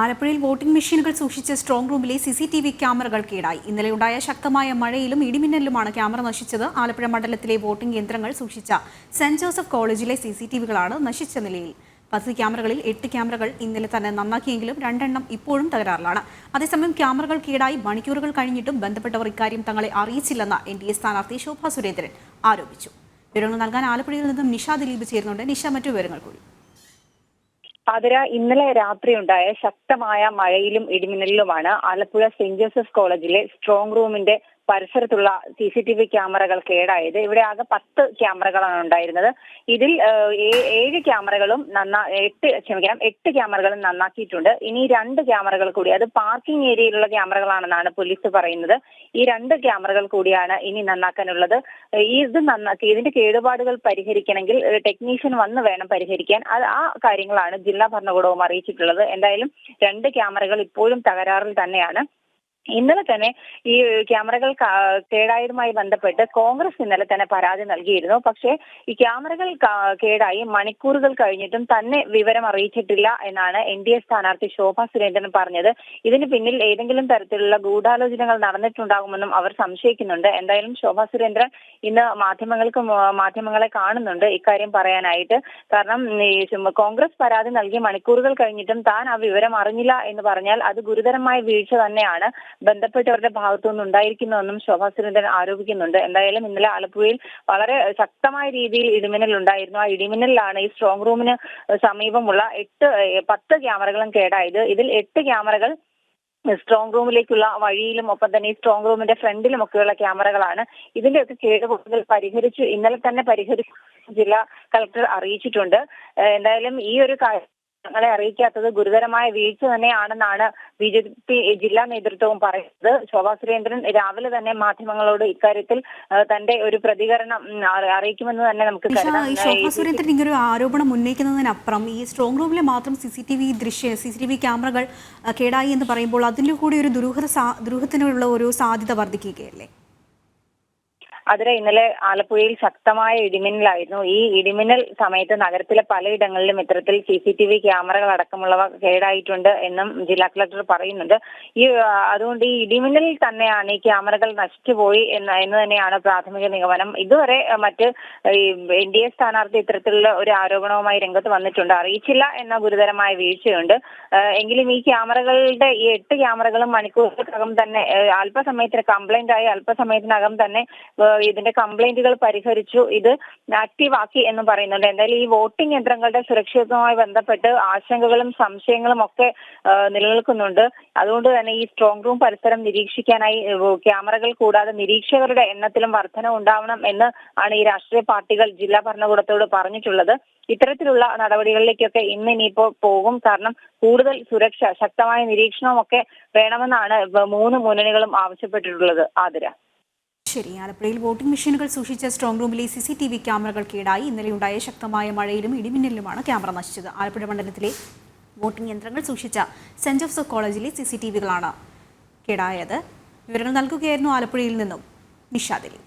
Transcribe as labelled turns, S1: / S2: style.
S1: ആലപ്പുഴയിൽ വോട്ടിംഗ് മെഷീനുകൾ സൂക്ഷിച്ച സ്ട്രോങ് റൂമിലെ സി സി ടി വി ക്യാമറകൾ കേടായി. ഇന്നലെയുണ്ടായ ശക്തമായ മഴയിലും ഇടിമിന്നലിലുമാണ് ക്യാമറ നശിച്ചത്. ആലപ്പുഴ മണ്ഡലത്തിലെ വോട്ടിംഗ് യന്ത്രങ്ങൾ സൂക്ഷിച്ച സെന്റ് ജോസഫ് കോളേജിലെ സി സി ടി വികളാണ് നശിച്ച നിലയിൽ. പത്ത് ക്യാമറകളിൽ എട്ട് ക്യാമറകൾ ഇന്നലെ തന്നെ നന്നാക്കിയെങ്കിലും രണ്ടെണ്ണം ഇപ്പോഴും തകരാറിലാണ്. അതേസമയം ക്യാമറകൾ കേടായി മണിക്കൂറുകൾ കഴിഞ്ഞിട്ടും ബന്ധപ്പെട്ടവർ ഇക്കാര്യം തങ്ങളെ അറിയിച്ചില്ലെന്ന എൻ ഡി എ സ്ഥാനാർത്ഥി ശോഭാ സുരേന്ദ്രൻ ആരോപിച്ചു. വിവരങ്ങൾ നൽകാൻ ആലപ്പുഴയിൽ നിന്നും നിഷ ദിലീപ് ചേരുന്നുണ്ട്. നിഷ മറ്റു വിവരങ്ങൾ കൂടി.
S2: അതിര ഇന്നലെ രാത്രിയുണ്ടായ ശക്തമായ മഴയിലും ഇടിമിന്നലിലുമാണ് ആലപ്പുഴ സെന്റ് ജോസഫ് കോളേജിലെ സ്ട്രോങ് റൂമിന്റെ പരിസരത്തുള്ള സി സി ടി വി ക്യാമറകൾ കേടായത്. ഇവിടെ ആകെ പത്ത് ക്യാമറകളാണ് ഉണ്ടായിരുന്നത്. ഇതിൽ ഏഴ് ക്യാമറകളും നന്നാ എട്ട് ക്ഷമിക്കണം എട്ട് ക്യാമറകളും നന്നാക്കിയിട്ടുണ്ട്. ഇനി രണ്ട് ക്യാമറകൾ കൂടി അത് പാർക്കിംഗ് ഏരിയയിലുള്ള ക്യാമറകളാണെന്നാണ് പോലീസ് പറയുന്നത്. ഈ രണ്ട് ക്യാമറകൾ കൂടിയാണ് ഇനി നന്നാക്കാനുള്ളത്. ഇത് നന്നാക്കി ഇതിന്റെ കേടുപാടുകൾ പരിഹരിക്കണമെങ്കിൽ ടെക്നീഷ്യൻ വന്ന് വേണം പരിഹരിക്കാൻ. അത് ആ കാര്യങ്ങളാണ് ജില്ലാ ഭരണകൂടവും അറിയിച്ചിട്ടുള്ളത്. എന്തായാലും രണ്ട് ക്യാമറകൾ ഇപ്പോഴും തകരാറിൽ തന്നെയാണ്. ഇന്നലെ തന്നെ ഈ ക്യാമറകൾ കേടായതുമായി ബന്ധപ്പെട്ട് കോൺഗ്രസ് ഇന്നലെ തന്നെ പരാതി നൽകിയിരുന്നു. പക്ഷേ ഈ ക്യാമറകൾ കേടായി മണിക്കൂറുകൾ കഴിഞ്ഞിട്ടും തന്നെ വിവരം അറിയിച്ചിട്ടില്ല എന്നാണ് എൻ ഡി എ സ്ഥാനാർത്ഥി ശോഭ സുരേന്ദ്രൻ പറഞ്ഞത്. ഇതിന് പിന്നിൽ ഏതെങ്കിലും തരത്തിലുള്ള ഗൂഢാലോചനകൾ നടന്നിട്ടുണ്ടാകുമെന്നും അവർ സംശയിക്കുന്നുണ്ട്. എന്തായാലും ശോഭ സുരേന്ദ്രൻ ഇന്ന് മാധ്യമങ്ങൾക്ക് മാധ്യമങ്ങളെ കാണുന്നുണ്ട് ഇക്കാര്യം പറയാനായിട്ട്. കാരണം കോൺഗ്രസ് പരാതി നൽകി മണിക്കൂറുകൾ കഴിഞ്ഞിട്ടും താൻ ആ വിവരം അറിഞ്ഞില്ല എന്ന് പറഞ്ഞാൽ അത് ഗുരുതരമായ വീഴ്ച തന്നെയാണ്. ബന്ധപ്പെട്ടവരുടെ ഭാഗത്തുനിന്ന് ഉണ്ടായിരിക്കുന്നുവെന്നും ശോഭാ സുരേന്ദ്രൻ ആരോപിക്കുന്നുണ്ട്. എന്തായാലും ഇന്നലെ ആലപ്പുഴയിൽ വളരെ ശക്തമായ രീതിയിൽ ഇടിമിന്നൽ ഉണ്ടായിരുന്നു. ആ ഇടിമിന്നലിലാണ് ഈ സ്ട്രോങ് റൂമിന് സമീപമുള്ള എട്ട് പത്ത് ക്യാമറകളും കേടായത്. ഇതിൽ എട്ട് ക്യാമറകൾ സ്ട്രോങ് റൂമിലേക്കുള്ള വഴിയിലും ഒപ്പം തന്നെ ഈ സ്ട്രോങ് റൂമിന്റെ ഫ്രണ്ടിലും ഒക്കെയുള്ള ക്യാമറകളാണ്. ഇതിന്റെയൊക്കെ കേടുപാടുകൾ പരിഹരിച്ചു ഇന്നലെ തന്നെ പരിഹരിച്ചു ജില്ലാ കളക്ടർ അറിയിച്ചിട്ടുണ്ട്. എന്തായാലും ഈ ഒരു കാര്യം ഞങ്ങളെ അറിയിക്കാത്തത് ഗുരുതരമായ വീഴ്ച തന്നെയാണെന്നാണ് ബി ജെ പി ജില്ലാ നേതൃത്വവും പറയുന്നത്. ശോഭാ സുരേന്ദ്രൻ രാവിലെ തന്നെ മാധ്യമങ്ങളോട് ഇക്കാര്യത്തിൽ തന്റെ ഒരു പ്രതികരണം അറിയിക്കുമെന്ന് തന്നെ നമുക്ക് കരുതാം.
S1: ശോഭാ സുരേന്ദ്രൻ ഇങ്ങനെ ഒരു ആരോപണം ഉന്നയിക്കുന്നതിനപ്പുറം ഈ സ്ട്രോങ് റൂമിലെ മാത്രം സി സി ടി വി ദൃശ്യ സി സി ടി വി ക്യാമറകൾ കേടായി എന്ന് പറയുമ്പോൾ അതിന്റെ കൂടി ഒരു ദുരൂഹത ദുരൂഹത്തിനുള്ള ഒരു സാധ്യത വർദ്ധിക്കുകയല്ലേ?
S2: അതിന് ഇന്നലെ ആലപ്പുഴയിൽ ശക്തമായ ഇടിമിന്നലായിരുന്നു. ഈ ഇടിമിന്നൽ സമയത്ത് നഗരത്തിലെ പലയിടങ്ങളിലും ഇത്തരത്തിൽ സി സി ടി വി ക്യാമറകൾ അടക്കമുള്ളവ കേടായിട്ടുണ്ട് എന്നും ജില്ലാ കളക്ടർ പറയുന്നുണ്ട്. ഈ അതുകൊണ്ട് ഈ ഇടിമിന്നലിൽ തന്നെയാണ് ഈ ക്യാമറകൾ നശിച്ചുപോയി എന്ന് എന്ന് തന്നെയാണ് പ്രാഥമിക നിഗമനം. ഇതുവരെ മറ്റ് എൻ ഡി എ സ്ഥാനാർത്ഥി ഇത്തരത്തിലുള്ള ഒരു ആരോപണവുമായി രംഗത്ത് വന്നിട്ടുണ്ട്. അറിയിച്ചില്ല എന്ന ഗുരുതരമായ വീഴ്ചയുണ്ട്. എങ്കിലും ഈ ക്യാമറകളുടെ ഈ എട്ട് ക്യാമറകളും മണിക്കൂറുകൾക്കകം തന്നെ അല്പസമയത്തിന് കംപ്ലൈന്റ് ആയി അല്പസമയത്തിനകം തന്നെ ഇതിന്റെ കംപ്ലൈന്റുകൾ പരിഹരിച്ചു. ഇത് ആക്റ്റീവ് ആക്കി എന്ന് പറയുന്നുണ്ട്. എന്തായാലും ഈ വോട്ടിംഗ് യന്ത്രങ്ങളുടെ സുരക്ഷിതവുമായി ബന്ധപ്പെട്ട് ആശങ്കകളും സംശയങ്ങളും ഒക്കെ നിലനിൽക്കുന്നുണ്ട്. അതുകൊണ്ട് തന്നെ ഈ സ്ട്രോങ് റൂം പരിസരം നിരീക്ഷിക്കാനായി ക്യാമറകൾ കൂടാതെ നിരീക്ഷകരുടെ എണ്ണത്തിലും വർധന ഉണ്ടാവണം എന്ന് ആണ് ഈ രാഷ്ട്രീയ പാർട്ടികൾ ജില്ലാ ഭരണകൂടത്തോട് പറഞ്ഞിട്ടുള്ളത്. ഇത്തരത്തിലുള്ള നടപടികളിലേക്കൊക്കെ ഇന്ന് ഇനിയിപ്പോ പോകും. കാരണം കൂടുതൽ സുരക്ഷ ശക്തമായ നിരീക്ഷണവും ഒക്കെ വേണമെന്നാണ് മൂന്ന് മുന്നണികളും ആവശ്യപ്പെട്ടിട്ടുള്ളത്. ആതിര.
S1: ശരി. ആലപ്പുഴയിൽ വോട്ടിംഗ് മെഷീനുകൾ സൂക്ഷിച്ച സ്ട്രോങ് റൂമിലെ സി സി ടി വി ക്യാമറകൾ കേടായി. ഇന്നലെയുണ്ടായ ശക്തമായ മഴയിലും ഇടിമിന്നലിലുമാണ് ക്യാമറ നശിച്ചത്. ആലപ്പുഴ മണ്ഡലത്തിലെ വോട്ടിംഗ് യന്ത്രങ്ങൾ സൂക്ഷിച്ച സെന്റ് ജോസഫ് കോളേജിലെ സി സി ടി വികളാണ് കേടായത്. വിവരങ്ങൾ നൽകുകയായിരുന്നു ആലപ്പുഴയിൽ നിന്നും നിഷാദിലി